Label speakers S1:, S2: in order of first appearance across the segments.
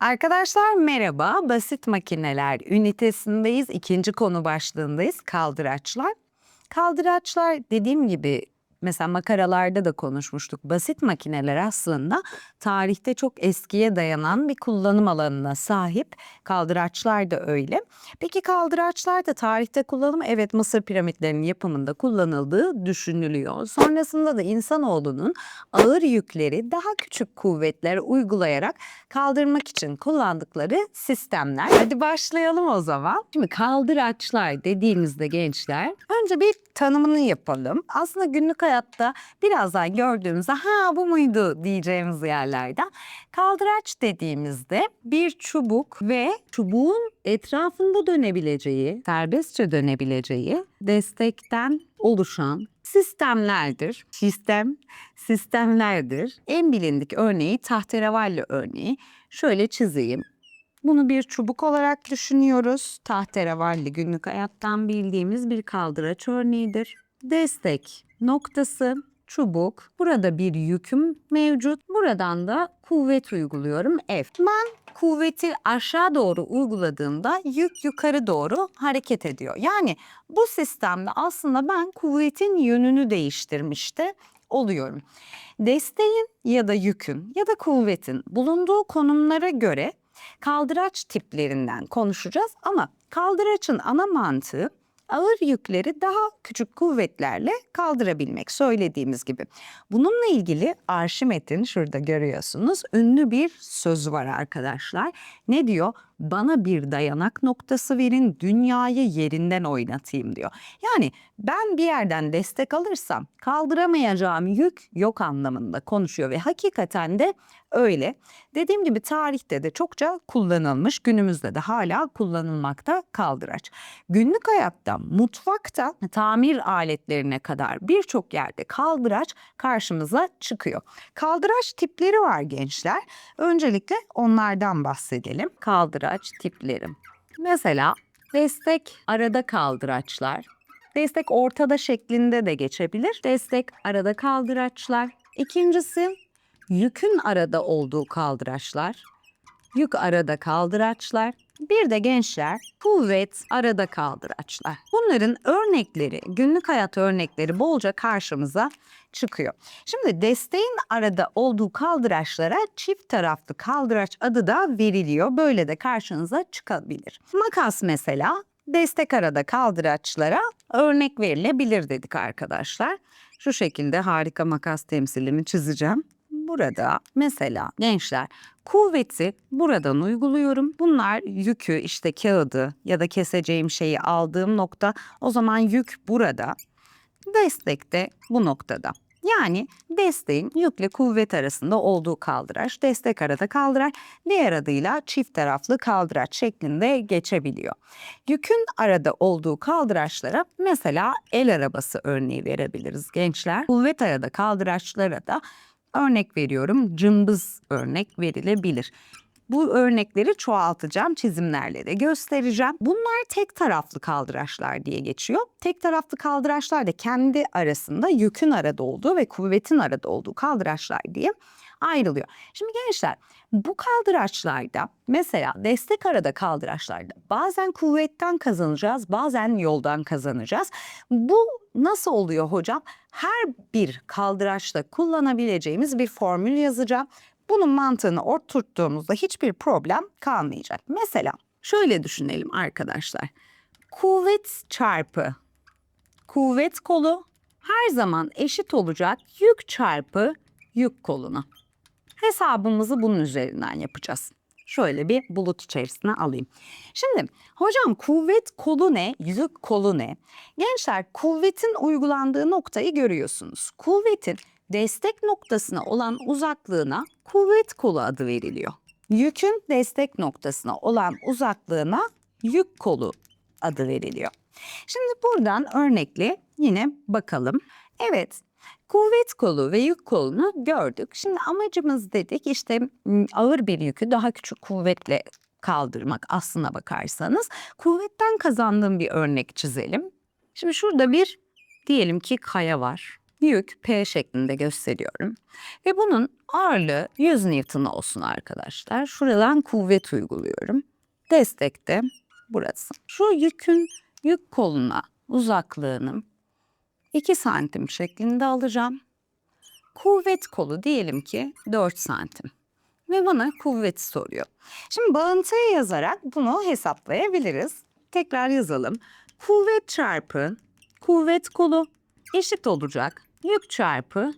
S1: Arkadaşlar merhaba. Basit makineler ünitesindeyiz. İkinci konu başlığındayız. Kaldıraçlar. Kaldıraçlar dediğim gibi mesela makaralarda da konuşmuştuk. Basit makineler aslında tarihte çok eskiye dayanan bir kullanım alanına sahip. Kaldıraçlar da öyle. Peki kaldıraçlar da tarihte kullanımı evet Mısır piramitlerinin yapımında kullanıldığı düşünülüyor. Sonrasında da insanoğlunun ağır yükleri daha küçük kuvvetler uygulayarak kaldırmak için kullandıkları sistemler. Hadi başlayalım o zaman. Şimdi kaldıraçlar dediğimizde gençler önce bir tanımını yapalım. Aslında günlük hayatta birazdan gördüğümüzde ha bu muydu diyeceğimiz yerlerden. Kaldıraç dediğimizde bir çubuk ve çubuğun etrafında dönebileceği, serbestçe dönebileceği destekten oluşan sistemlerdir. Sistem, sistemlerdir. En bilindik örneği tahterevalli örneği. Şöyle çizeyim. Bunu bir çubuk olarak düşünüyoruz. Tahterevalli günlük hayattan bildiğimiz bir kaldıraç örneğidir. Destek noktası, çubuk. Burada bir yüküm mevcut. Buradan da kuvvet uyguluyorum F. Ben kuvveti aşağı doğru uyguladığımda yük yukarı doğru hareket ediyor. Yani bu sistemde aslında ben kuvvetin yönünü değiştirmişte oluyorum. Desteğin ya da yükün ya da kuvvetin bulunduğu konumlara göre kaldıraç tiplerinden konuşacağız ama kaldıraçın ana mantığı ağır yükleri daha küçük kuvvetlerle kaldırabilmek söylediğimiz gibi. Bununla ilgili Arşimet'in şurada görüyorsunuz ünlü bir sözü var arkadaşlar. Ne diyor? Bana bir dayanak noktası verin dünyayı yerinden oynatayım diyor. Yani ben bir yerden destek alırsam kaldıramayacağım yük yok anlamında konuşuyor ve hakikaten de öyle. Dediğim gibi tarihte de çokça kullanılmış, günümüzde de hala kullanılmakta kaldıraç. Günlük hayatta, mutfakta, tamir aletlerine kadar birçok yerde kaldıraç karşımıza çıkıyor. Kaldıraç tipleri var gençler. Öncelikle onlardan bahsedelim. Kaldıraç tipleri. Mesela destek arada kaldıraçlar, destek ortada şeklinde de geçebilir. Destek arada kaldıraçlar. İkincisi yükün arada olduğu kaldıraçlar, yük arada kaldıraçlar, bir de gençler kuvvet arada kaldıraçlar. Bunların örnekleri, günlük hayat örnekleri bolca karşımıza çıkıyor. Şimdi desteğin arada olduğu kaldıraçlara çift taraflı kaldıraç adı da veriliyor. Böyle de karşınıza çıkabilir. Makas mesela destek arada kaldıraçlara örnek verilebilir dedik arkadaşlar. Şu şekilde harika makas temsilimi çizeceğim. Burada mesela gençler kuvveti buradan uyguluyorum. Bunlar yükü işte kağıdı ya da keseceğim şeyi aldığım nokta o zaman yük burada. Destek de bu noktada. Yani desteğin yükle kuvvet arasında olduğu kaldıraç, destek arada kaldıraç, diğer adıyla çift taraflı kaldıraç şeklinde geçebiliyor. Yükün arada olduğu kaldıraçlara mesela el arabası örneği verebiliriz gençler. Kuvvet arada kaldıraçlara da örnek veriyorum cımbız örnek verilebilir. Bu örnekleri çoğaltacağım, çizimlerle de göstereceğim. Bunlar tek taraflı kaldıraçlar diye geçiyor. Tek taraflı kaldıraçlar da kendi arasında yükün arada olduğu ve kuvvetin arada olduğu kaldıraçlar diye ayrılıyor. Şimdi gençler bu kaldıraçlarda mesela destek arada kaldıraçlarda bazen kuvvetten kazanacağız bazen yoldan kazanacağız. Bu nasıl oluyor hocam? Her bir kaldıraçta kullanabileceğimiz bir formül yazacağım. Bunun mantığını oturttuğumuzda hiçbir problem kalmayacak. Mesela şöyle düşünelim arkadaşlar. Kuvvet çarpı kuvvet kolu her zaman eşit olacak yük çarpı yük koluna. Hesabımızı bunun üzerinden yapacağız. Şöyle bir bulut içerisine alayım. Şimdi hocam kuvvet kolu ne, yük kolu ne? Gençler kuvvetin uygulandığı noktayı görüyorsunuz. Kuvvetin destek noktasına olan uzaklığına kuvvet kolu adı veriliyor. Yükün destek noktasına olan uzaklığına yük kolu adı veriliyor. Şimdi buradan örnekli yine bakalım. Evet Kuvvet kolu ve yük kolunu gördük. Şimdi amacımız dedik işte ağır bir yükü daha küçük kuvvetle kaldırmak aslına bakarsanız. Kuvvetten kazandığım bir örnek çizelim. Şimdi şurada bir diyelim ki kaya var. Yük P şeklinde gösteriyorum. Ve bunun ağırlığı 100 Newton olsun arkadaşlar. Şuradan kuvvet uyguluyorum. Destek de burası. Şu yükün yük koluna uzaklığını 2 santim şeklinde alacağım. Kuvvet kolu diyelim ki 4 santim. Ve bana kuvveti soruyor. Şimdi bağıntıya yazarak bunu hesaplayabiliriz. Tekrar yazalım. Kuvvet çarpı kuvvet kolu eşit olacak yük çarpı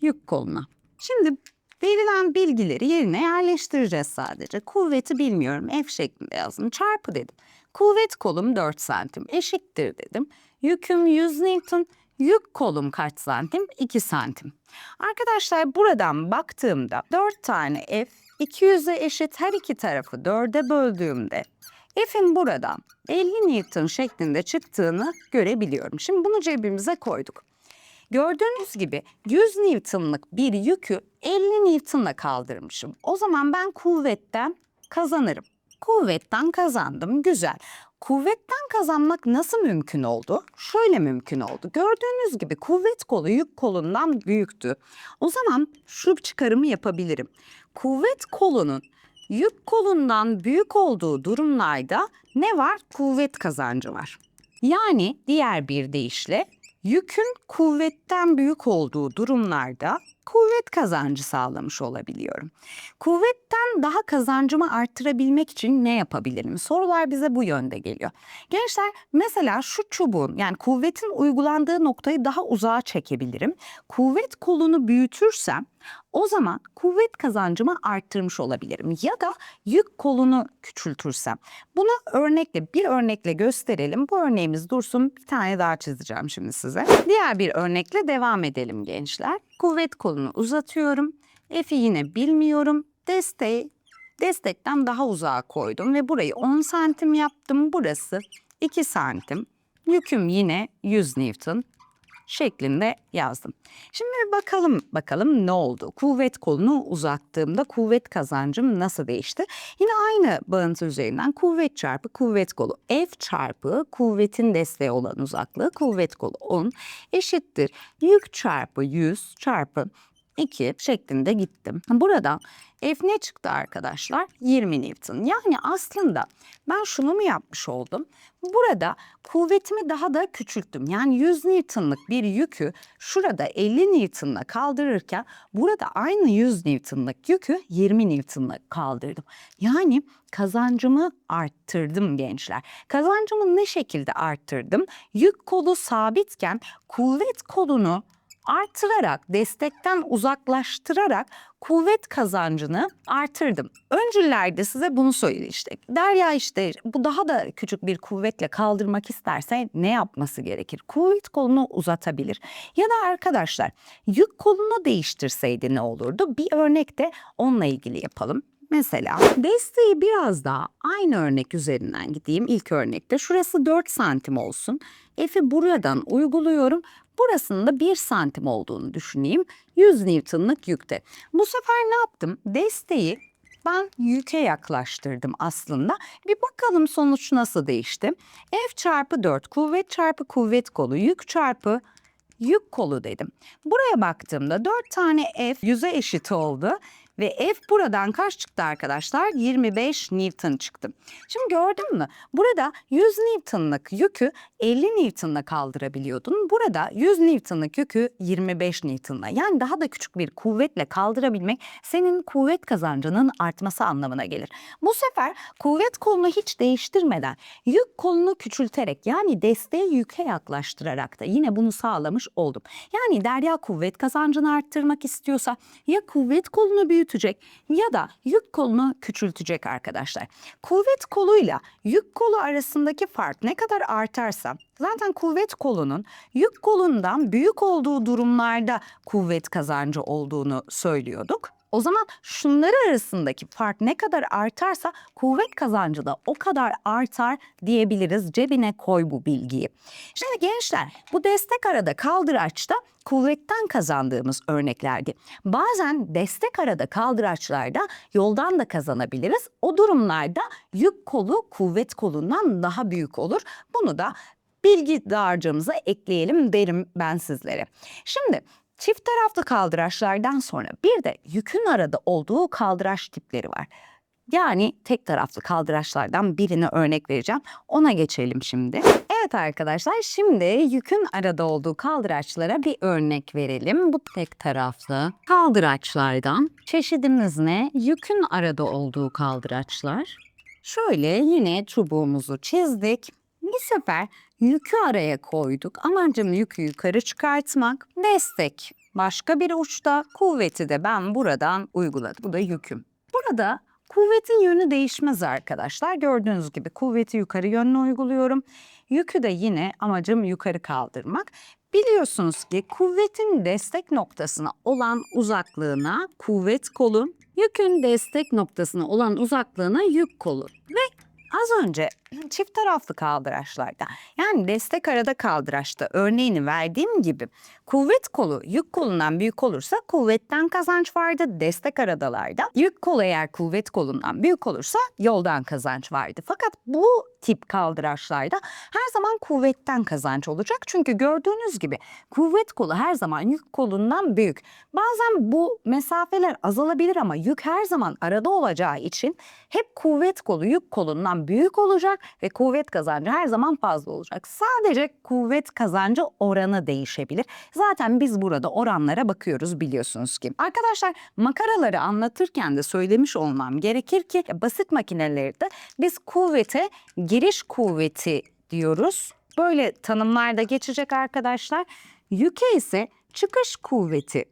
S1: yük koluna. Şimdi verilen bilgileri yerine yerleştireceğiz sadece. Kuvveti bilmiyorum F şeklinde yazdım. Çarpı dedim. Kuvvet kolum 4 santim eşittir dedim. Yüküm 100 Newton. Yük kolum kaç santim? 2 santim. Arkadaşlar buradan baktığımda 4 tane F 200'e eşit her iki tarafı 4'e böldüğümde F'in buradan 50 Newton şeklinde çıktığını görebiliyorum. Şimdi bunu cebimize koyduk. Gördüğünüz gibi 100 Newton'lık bir yükü 50 Newton'la kaldırmışım. O zaman ben kuvvetten kazanırım. Kuvvetten kazandım. Güzel. Kuvvetten kazanmak nasıl mümkün oldu? Şöyle mümkün oldu. Gördüğünüz gibi kuvvet kolu yük kolundan büyüktü. O zaman şu çıkarımı yapabilirim. Kuvvet kolunun yük kolundan büyük olduğu durumlarda ne var? Kuvvet kazancı var. Yani diğer bir deyişle yükün kuvvetten büyük olduğu durumlarda kuvvet kazancı sağlamış olabiliyorum. Kuvvetten daha kazancımı arttırabilmek için ne yapabilirim? Sorular bize bu yönde geliyor. Gençler mesela şu çubuğun yani kuvvetin uygulandığı noktayı daha uzağa çekebilirim. Kuvvet kolunu büyütürsem o zaman kuvvet kazancımı arttırmış olabilirim ya da yük kolunu küçültürsem. Bunu örnekle bir örnekle gösterelim. Bu örneğimiz dursun. Bir tane daha çizeceğim şimdi size. Diğer bir örnekle devam edelim gençler. Kuvvet kolunu uzatıyorum. F'i yine bilmiyorum. Desteği destekten daha uzağa koydum ve burayı 10 santim yaptım. Burası 2 santim. Yüküm yine 100 Newton şeklinde yazdım. Şimdi bakalım bakalım ne oldu? Kuvvet kolunu uzattığımda kuvvet kazancım nasıl değişti? Yine aynı bağıntı üzerinden kuvvet çarpı kuvvet kolu F çarpı kuvvetin desteği olan uzaklığı kuvvet kolu 10 eşittir. Yük çarpı 100 çarpı 2 şeklinde gittim. Burada F ne çıktı arkadaşlar? 20 Newton. Yani aslında ben şunu mu yapmış oldum? Burada kuvvetimi daha da küçülttüm. Yani 100 Newton'lık bir yükü şurada 50 Newton'la kaldırırken burada aynı 100 Newton'lık yükü 20 Newton'la kaldırdım. Yani kazancımı arttırdım gençler. Kazancımı ne şekilde arttırdım? Yük kolu sabitken kuvvet kolunu artırarak, destekten uzaklaştırarak kuvvet kazancını artırdım. Öncülerde size bunu söyledi işte. Derya işte bu daha da küçük bir kuvvetle kaldırmak isterse ne yapması gerekir? Kuvvet kolunu uzatabilir. Ya da arkadaşlar yük kolunu değiştirseydi ne olurdu? Bir örnek de onunla ilgili yapalım. Mesela desteği biraz daha aynı örnek üzerinden gideyim. İlk örnekte şurası 4 santim olsun. F'i buradan uyguluyorum. Burasının da 1 santim olduğunu düşüneyim. 100 Newton'lık yükte. Bu sefer ne yaptım? Desteği ben yüke yaklaştırdım aslında. Bir bakalım sonuç nasıl değişti. F çarpı 4 kuvvet çarpı kuvvet kolu yük çarpı yük kolu dedim. Buraya baktığımda 4 tane F 100'e eşit oldu. Ve F buradan kaç çıktı arkadaşlar? 25 Newton çıktı. Şimdi gördün mü? Burada 100 Newton'lık yükü 50 Newton'la kaldırabiliyordun. Burada 100 Newton'lık yükü 25 Newton'la. Yani daha da küçük bir kuvvetle kaldırabilmek senin kuvvet kazancının artması anlamına gelir. Bu sefer kuvvet kolunu hiç değiştirmeden yük kolunu küçülterek yani desteği yüke yaklaştırarak da yine bunu sağlamış oldum. Yani Derya kuvvet kazancını arttırmak istiyorsa ya kuvvet kolunu büyütecek ya da yük kolunu küçültecek arkadaşlar. Kuvvet koluyla yük kolu arasındaki fark ne kadar artarsa zaten kuvvet kolunun yük kolundan büyük olduğu durumlarda kuvvet kazancı olduğunu söylüyorduk. O zaman şunlar arasındaki fark ne kadar artarsa kuvvet kazancı da o kadar artar diyebiliriz. Cebine koy bu bilgiyi. Şimdi gençler bu destek arada kaldıraçta kuvvetten kazandığımız örneklerdi. Bazen destek arada kaldıraçlarda yoldan da kazanabiliriz. O durumlarda yük kolu kuvvet kolundan daha büyük olur. Bunu da bilgi dağarcığımıza ekleyelim derim ben sizlere. Şimdi çift taraflı kaldıraçlardan sonra bir de yükün arada olduğu kaldıraç tipleri var. Yani tek taraflı kaldıraçlardan birine örnek vereceğim. Ona geçelim şimdi. Evet arkadaşlar şimdi yükün arada olduğu kaldıraçlara bir örnek verelim. Bu tek taraflı kaldıraçlardan çeşidimiz ne? Yükün arada olduğu kaldıraçlar. Şöyle yine çubuğumuzu çizdik. Bir sefer yükü araya koyduk. Amacım yükü yukarı çıkartmak. Destek başka bir uçta, kuvveti de ben buradan uyguladım. Bu da yüküm. Burada kuvvetin yönü değişmez arkadaşlar. Gördüğünüz gibi kuvveti yukarı yönlü uyguluyorum. Yükü de yine amacım yukarı kaldırmak. Biliyorsunuz ki kuvvetin destek noktasına olan uzaklığına kuvvet kolu, yükün destek noktasına olan uzaklığına yük kolu ve az önce çift taraflı kaldıraçlarda yani destek arada kaldıraçta örneğini verdiğim gibi kuvvet kolu yük kolundan büyük olursa kuvvetten kazanç vardı destek aradalarda. Yük kolu eğer kuvvet kolundan büyük olursa yoldan kazanç vardı. Fakat bu tip kaldıraçlarda her zaman kuvvetten kazanç olacak. Çünkü gördüğünüz gibi kuvvet kolu her zaman yük kolundan büyük. Bazen bu mesafeler azalabilir ama yük her zaman arada olacağı için hep kuvvet kolu yük kolundan büyük olacak ve kuvvet kazancı her zaman fazla olacak. Sadece kuvvet kazancı oranı değişebilir. Zaten biz burada oranlara bakıyoruz biliyorsunuz ki. Arkadaşlar makaraları anlatırken de söylemiş olmam gerekir ki basit makinelerde biz kuvvete giriş kuvveti diyoruz. Böyle tanımlarda geçecek arkadaşlar. Yüke ise çıkış kuvveti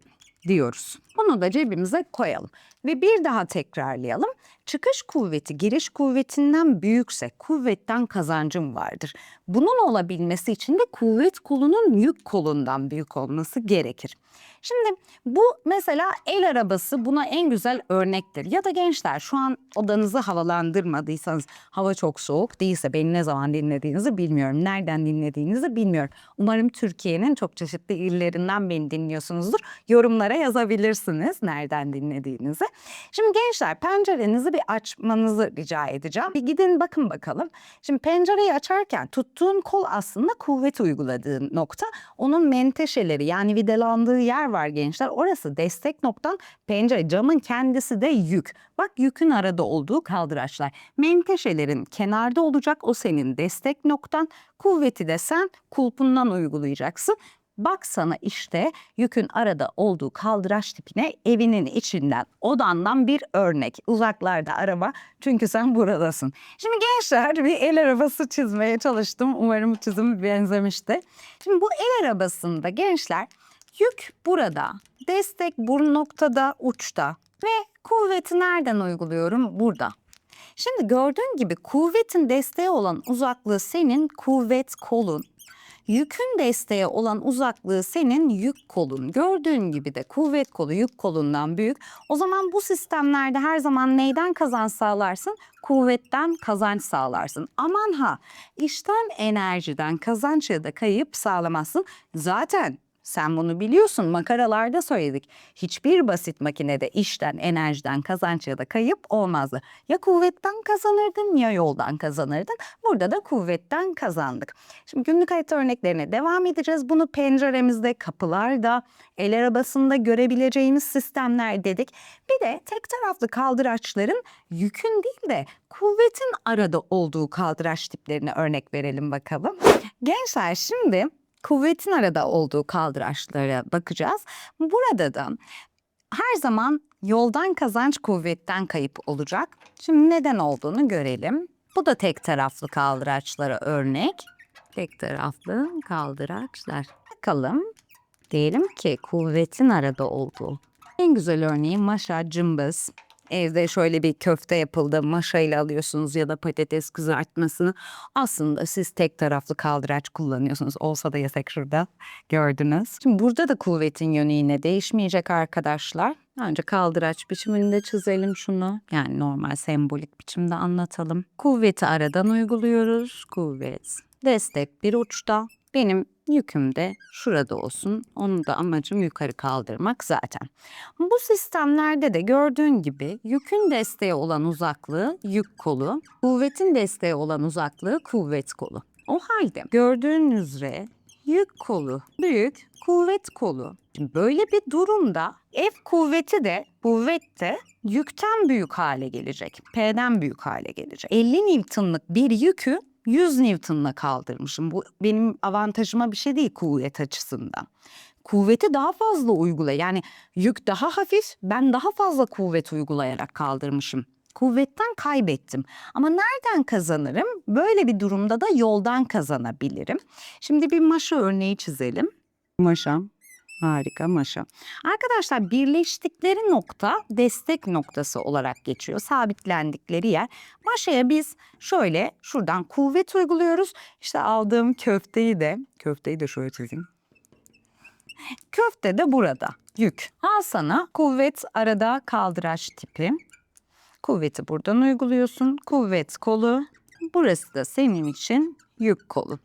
S1: diyoruz. Bunu da cebimize koyalım ve bir daha tekrarlayalım. Çıkış kuvveti giriş kuvvetinden büyükse kuvvetten kazancım vardır. Bunun olabilmesi için de kuvvet kolunun yük kolundan büyük olması gerekir. Şimdi bu mesela el arabası buna en güzel örnektir. Ya da gençler şu an odanızı havalandırmadıysanız hava çok soğuk değilse beni ne zaman dinlediğinizi bilmiyorum. Nereden dinlediğinizi bilmiyorum. Umarım Türkiye'nin çok çeşitli illerinden beni dinliyorsunuzdur. Yorumlara yazabilirsiniz nereden dinlediğinizi. Şimdi gençler pencerenizi bir açmanızı rica edeceğim. Bir gidin bakın bakalım. Şimdi pencereyi açarken tuttuğun kol aslında kuvvet uyguladığın nokta. Onun menteşeleri yani vidalandığı yer var gençler. Orası destek noktan pencere camın kendisi de yük. Bak yükün arada olduğu kaldıraçlar. Menteşelerin kenarda olacak o senin destek noktan. Kuvveti de sen kulpundan uygulayacaksın. Bak sana işte yükün arada olduğu kaldıraç tipine evinin içinden, odandan bir örnek. Uzaklarda araba çünkü sen buradasın. Şimdi gençler bir el arabası çizmeye çalıştım. Umarım çizim benzemişti. Şimdi bu el arabasında gençler yük burada, destek bu noktada, uçta ve kuvveti nereden uyguluyorum? Burada. Şimdi gördüğün gibi kuvvetin desteği olan uzaklığı senin kuvvet kolun. Yükün desteği olan uzaklığı senin yük kolun. Gördüğün gibi de kuvvet kolu yük kolundan büyük. O zaman bu sistemlerde her zaman neyden kazanç sağlarsın? Kuvvetten kazanç sağlarsın. Aman ha işten enerjiden kazanç ya da kayıp sağlamazsın. Zaten sen bunu biliyorsun makaralarda söyledik. Hiçbir basit makinede işten, enerjiden kazanç ya da kayıp olmazdı. Ya kuvvetten kazanırdın ya yoldan kazanırdın. Burada da kuvvetten kazandık. Şimdi günlük hayat örneklerine devam edeceğiz. Bunu penceremizde, kapılarda, el arabasında görebileceğiniz sistemler dedik. Bir de tek taraflı kaldıraçların yükün değil de kuvvetin arada olduğu kaldıraç tiplerine örnek verelim bakalım. Gençler şimdi kuvvetin arada olduğu kaldıraçlara bakacağız. Burada da her zaman yoldan kazanç kuvvetten kayıp olacak. Şimdi neden olduğunu görelim. Bu da tek taraflı kaldıraçlara örnek. Tek taraflı kaldıraçlar. Bakalım. Diyelim ki kuvvetin arada olduğu. En güzel örneği maşa, cımbız. Evde şöyle bir köfte yapıldı, maşayla alıyorsunuz ya da patates kızartmasını. Aslında siz tek taraflı kaldıraç kullanıyorsunuz. Olsa da yasak şurada gördünüz. Şimdi burada da kuvvetin yönü yine değişmeyecek arkadaşlar. Önce kaldıraç biçiminde çizelim şunu. Yani normal sembolik biçimde anlatalım. Kuvveti aradan uyguluyoruz. Kuvvet. Destek bir uçta. Benim yüküm de şurada olsun. Onu da amacım yukarı kaldırmak zaten. Bu sistemlerde de gördüğün gibi yükün desteği olan uzaklığı yük kolu, kuvvetin desteği olan uzaklığı kuvvet kolu. O halde gördüğünüz üzere yük kolu, büyük kuvvet kolu. Şimdi böyle bir durumda F kuvveti de kuvvet de yükten büyük hale gelecek. P'den büyük hale gelecek. 50 Newton'lık bir yükü 100 Newton'la kaldırmışım. Bu benim avantajıma bir şey değil kuvvet açısından. Kuvveti daha fazla uygula. Yani yük daha hafif, ben daha fazla kuvvet uygulayarak kaldırmışım. Kuvvetten kaybettim. Ama nereden kazanırım? Böyle bir durumda da yoldan kazanabilirim. Şimdi bir maşa örneği çizelim. Maşa. Harika maşa. Arkadaşlar birleştikleri nokta destek noktası olarak geçiyor. Sabitlendikleri yer. Maşaya biz şöyle şuradan kuvvet uyguluyoruz. İşte aldığım köfteyi de, köfteyi de şöyle çizeyim. Köfte de burada. Yük. Al sana kuvvet arada kaldıraç tipi. Kuvveti buradan uyguluyorsun. Kuvvet kolu. Burası da senin için yük kolu.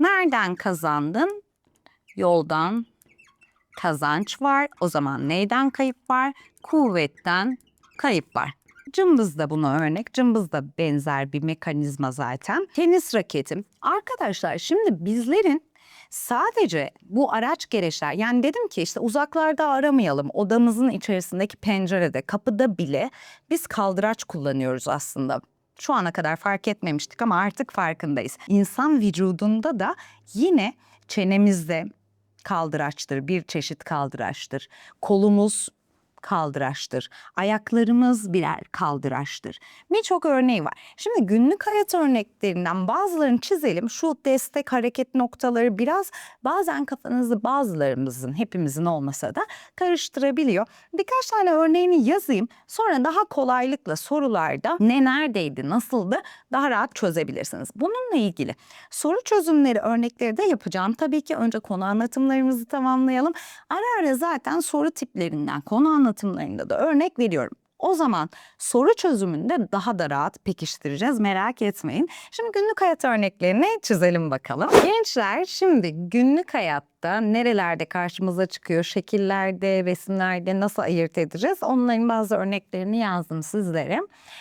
S1: Nereden kazandın? Yoldan kazanç var. O zaman neyden kayıp var? Kuvvetten kayıp var. Cımbız da buna örnek. Cımbız da benzer bir mekanizma zaten. Tenis raketim. Arkadaşlar şimdi bizlerin sadece bu araç gereçler yani dedim ki işte uzaklarda aramayalım odamızın içerisindeki pencerede kapıda bile biz kaldıraç kullanıyoruz aslında. Şu ana kadar fark etmemiştik ama artık farkındayız. İnsan vücudunda da yine çenemizde kaldıraçtır, bir çeşit kaldıraçtır. Kolumuz kaldıraçtır. Ayaklarımız birer kaldıraçtır. Birçok örneği var. Şimdi günlük hayat örneklerinden bazılarını çizelim. Şu destek hareket noktaları biraz bazen kafanızı bazılarımızın, hepimizin olmasa da karıştırabiliyor. Birkaç tane örneğini yazayım. Sonra daha kolaylıkla sorularda ne neredeydi, nasıldı daha rahat çözebilirsiniz. Bununla ilgili soru çözümleri örnekleri de yapacağım. Tabii ki önce konu anlatımlarımızı tamamlayalım. Ara ara zaten soru tiplerinden, konu anlatımlarında da örnek veriyorum. O zaman soru çözümünde daha da rahat pekiştireceğiz merak etmeyin. Şimdi günlük hayat örneklerini çizelim bakalım. Gençler şimdi günlük hayatta nerelerde karşımıza çıkıyor, şekillerde, resimlerde nasıl ayırt edeceğiz? Onların bazı örneklerini yazdım sizlere.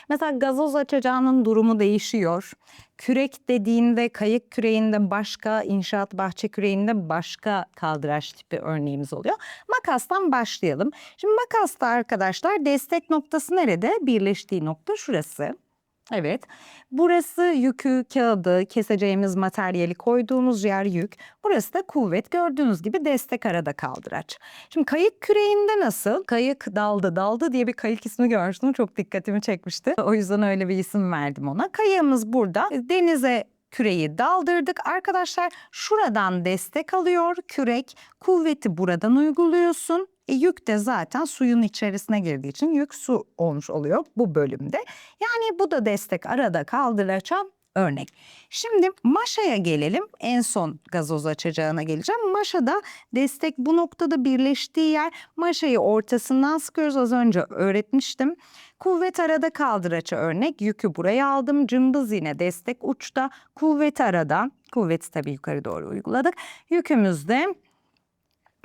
S1: Mesela gazoz açacağının durumu değişiyor. Kürek dediğinde kayık küreğinde başka, inşaat bahçe küreğinde başka kaldıraç tipi örneğimiz oluyor. Makastan başlayalım. Şimdi makasta arkadaşlar destek noktası nerede? Birleştiği nokta şurası. Evet. Burası yükü, kağıdı, keseceğimiz materyali koyduğumuz yer yük. Burası da kuvvet. Gördüğünüz gibi destek arada kaldıraç. Şimdi kayık küreğinde nasıl? Kayık daldı daldı diye bir kayık ismi görmüştüm. Çok dikkatimi çekmişti. O yüzden öyle bir isim verdim ona. Kayığımız burada. Denize küreği daldırdık. Arkadaşlar şuradan destek alıyor kürek. Kuvveti buradan uyguluyorsun. E, yük de zaten suyun içerisine girdiği için yük su olmuş oluyor bu bölümde. Yani bu da destek arada kaldıraçan örnek. Şimdi maşaya gelelim. En son gazoz açacağına geleceğim. Maşada destek bu noktada birleştiği yer. Maşayı ortasından sıkıyoruz. Az önce öğretmiştim. Kuvvet arada kaldıraça örnek. Yükü buraya aldım. Cımbız yine destek uçta. Kuvvet arada. Kuvveti tabii yukarı doğru uyguladık. Yükümüz de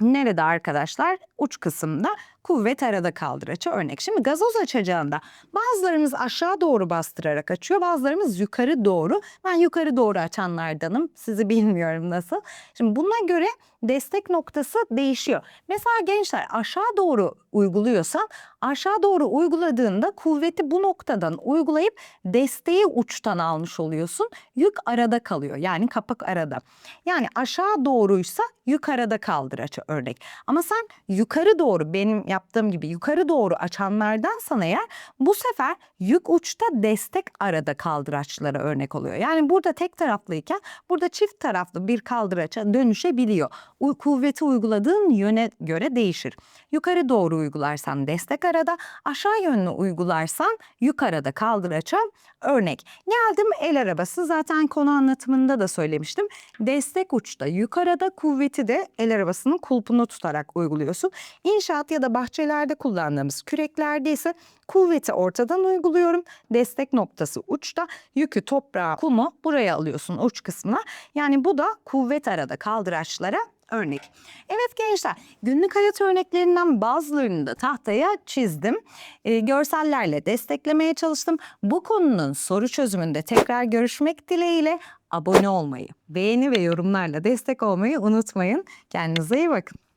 S1: Nerede arkadaşlar? Uç kısımda kuvvet arada kaldıraçı örnek. Şimdi gazoz açacağında bazılarımız aşağı doğru bastırarak açıyor, bazılarımız yukarı doğru. Ben yukarı doğru açanlardanım. Sizi bilmiyorum nasıl. Şimdi buna göre destek noktası değişiyor. Mesela gençler aşağı doğru uyguluyorsan aşağı doğru uyguladığında kuvveti bu noktadan uygulayıp desteği uçtan almış oluyorsun. Yük arada kalıyor. Yani kapak arada. Yani aşağı doğruysa yük arada kaldıraçı örnek. Ama sen yukarı doğru benim yaptığım gibi yukarı doğru açanlardansan eğer bu sefer yük uçta destek arada kaldıraçlara örnek oluyor. Yani burada tek taraflıyken burada çift taraflı bir kaldıraça dönüşebiliyor. Kuvveti uyguladığın yöne göre değişir. Yukarı doğru uygularsan destek arada, aşağı yönlü uygularsan yukarıda kaldıraça örnek. Geldim el arabası zaten konu anlatımında da söylemiştim. Destek uçta yukarıda kuvveti de el arabasının kulpunu tutarak uyguluyorsun. İnşaat ya da bahçelerde kullandığımız küreklerde ise kuvveti ortadan uyguluyorum. Destek noktası uçta, yükü toprağa, kumu buraya alıyorsun uç kısmına. Yani bu da kuvvet arada kaldıraçlara örnek. Evet gençler, günlük hayat örneklerinden bazılarını da tahtaya çizdim. Ee, görsellerle desteklemeye çalıştım. Bu konunun soru çözümünde tekrar görüşmek dileğiyle abone olmayı, beğeni ve yorumlarla destek olmayı unutmayın. Kendinize iyi bakın.